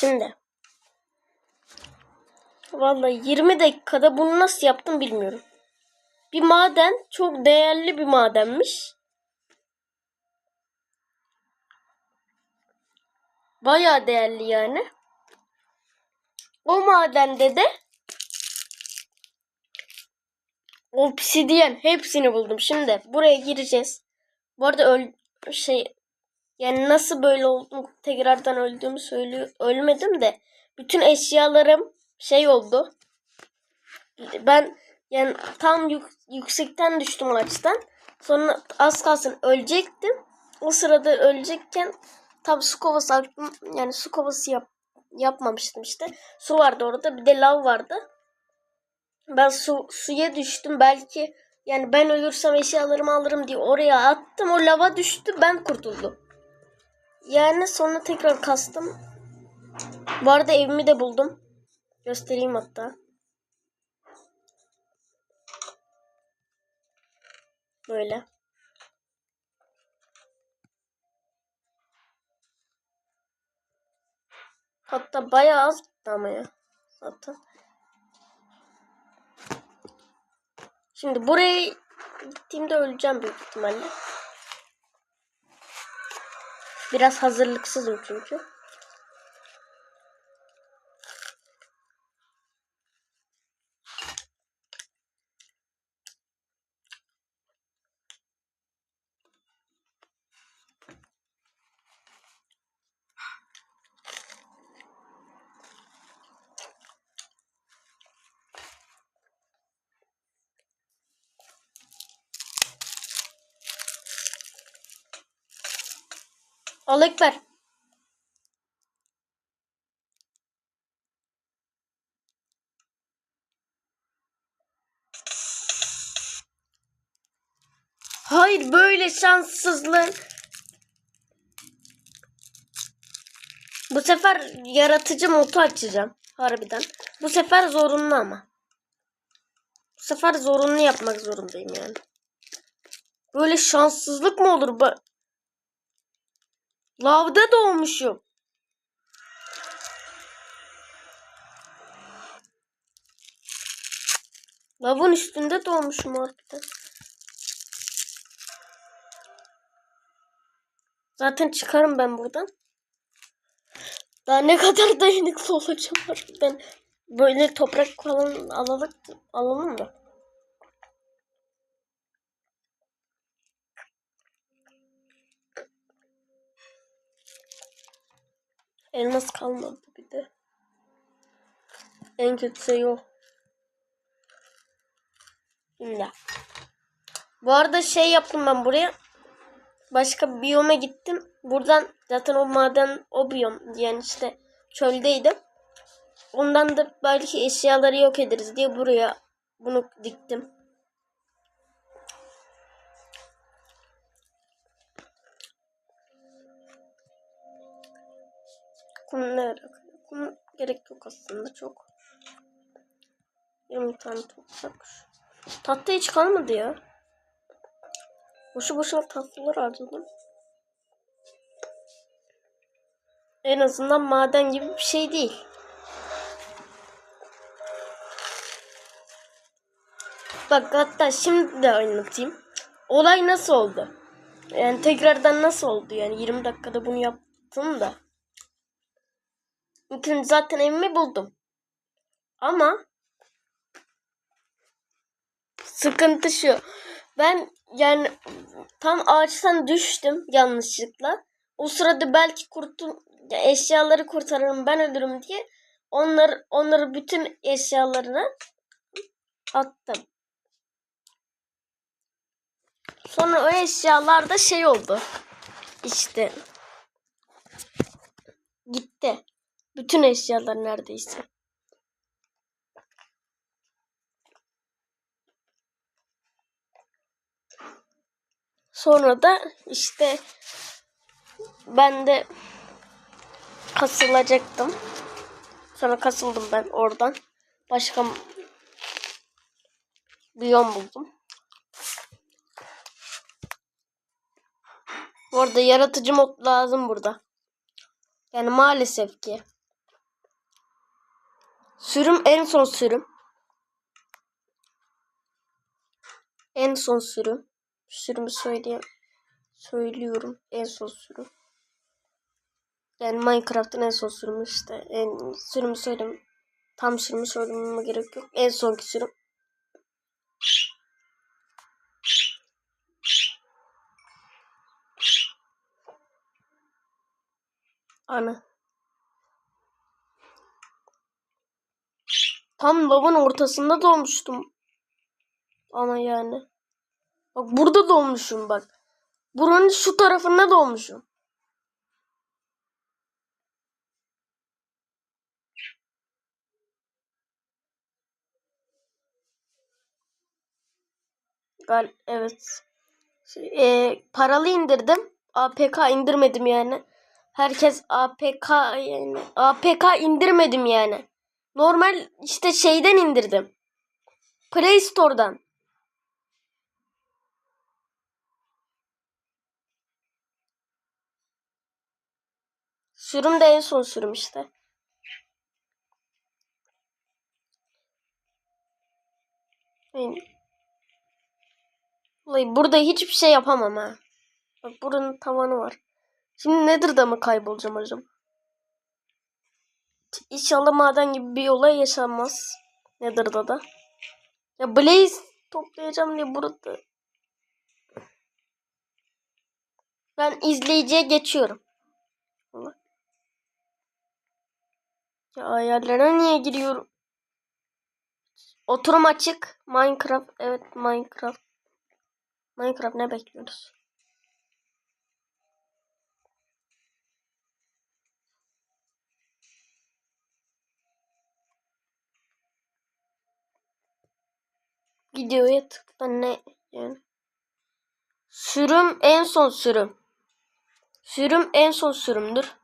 Şimdi. Vallahi 20 dakikada bunu nasıl yaptım bilmiyorum. Bir maden çok değerli bir madenmiş. Bayağı değerli yani. O madende de obsidiyen hepsini buldum. Şimdi buraya gireceğiz. Bu arada öl şey yani nasıl böyle oldum tekrardan öldüğümü söylüyor. Ölmedim de bütün eşyalarım şey oldu. Ben yani tam yük- yüksekten düştüm ağaçtan. Sonra az kalsın ölecektim. O sırada ölecekken tam su kovası aklım yani su kovası yap, yapmamıştım işte. Su vardı orada bir de lav vardı. Ben su, suya düştüm belki yani ben ölürsem eşyalarımı alırım diye oraya attım. O lava düştü ben kurtuldum. Yani sonra tekrar kastım. Bu arada evimi de buldum. Göstereyim hatta. Böyle. Hatta bayağı az gitti ama ya. Zaten. Şimdi buraya gittiğimde öleceğim büyük ihtimalle. Biraz hazırlıksızım çünkü. Al Ekber. Hayır böyle şanssızlığın. Bu sefer yaratıcı modu açacağım. Harbiden. Bu sefer zorunlu ama. Bu sefer zorunlu yapmak zorundayım yani. Böyle şanssızlık mı olur? Ba- Lavda doğmuşum. Lavın üstünde doğmuşum harbiden. Zaten çıkarım ben buradan. Daha ne kadar dayanıklı olacağım harbiden. Böyle toprak falan alalım, alalım mı? Elmas kalmadı bir de. En kötü şey o. Şimdi. Bu arada şey yaptım ben buraya. Başka biyoma gittim. Buradan zaten o maden o biyom yani işte çöldeydim. Ondan da belki eşyaları yok ederiz diye buraya bunu diktim. Kum ne alaka? Kum gerek yok aslında çok. 20 tane toprak. Tatlı hiç kalmadı ya. Boşu boşuna tatlılar harcadım. En azından maden gibi bir şey değil. Bak hatta şimdi de anlatayım. Olay nasıl oldu? Yani tekrardan nasıl oldu? Yani 20 dakikada bunu yaptım da. İlk zaten evimi buldum. Ama sıkıntı şu. Ben yani tam ağaçtan düştüm yanlışlıkla. O sırada belki kurtul ya eşyaları kurtarırım ben ölürüm diye onları onları bütün eşyalarını attım. Sonra o eşyalar da şey oldu. İşte gitti. Bütün eşyalar neredeyse. Sonra da işte ben de kasılacaktım. Sonra kasıldım ben oradan. Başka biyom buldum. Bu arada yaratıcı mod lazım burada. Yani maalesef ki. Sürüm en son sürüm. En son sürüm. Sürümü söyleyeyim. Söylüyorum. En son sürüm. Yani Minecraft'ın en son sürümü işte. En sürümü söyleyeyim. Tam sürümü söylememe gerek yok. En sonki sürüm. Ana. Tam lavın ortasında doğmuştum. Ama yani. Bak burada doğmuşum bak. Buranın şu tarafında doğmuşum. Gal evet. Şey, e, paralı indirdim. APK indirmedim yani. Herkes APK yani APK indirmedim yani. Normal işte şeyden indirdim. Play Store'dan. Sürüm de en son sürüm işte. Vallahi burada hiçbir şey yapamam ha. Bak buranın tavanı var. Şimdi Nether'da mı kaybolacağım hocam? İnşallah maden gibi bir olay yaşanmaz. Nether'da da. Ya Blaze toplayacağım diye burada. Ben izleyiciye geçiyorum. Ya ayarlara niye giriyorum? Oturum açık. Minecraft. Evet Minecraft. Minecraft ne bekliyoruz? Videoya tıkla ne? Sürüm en son sürüm. Sürüm en son sürümdür.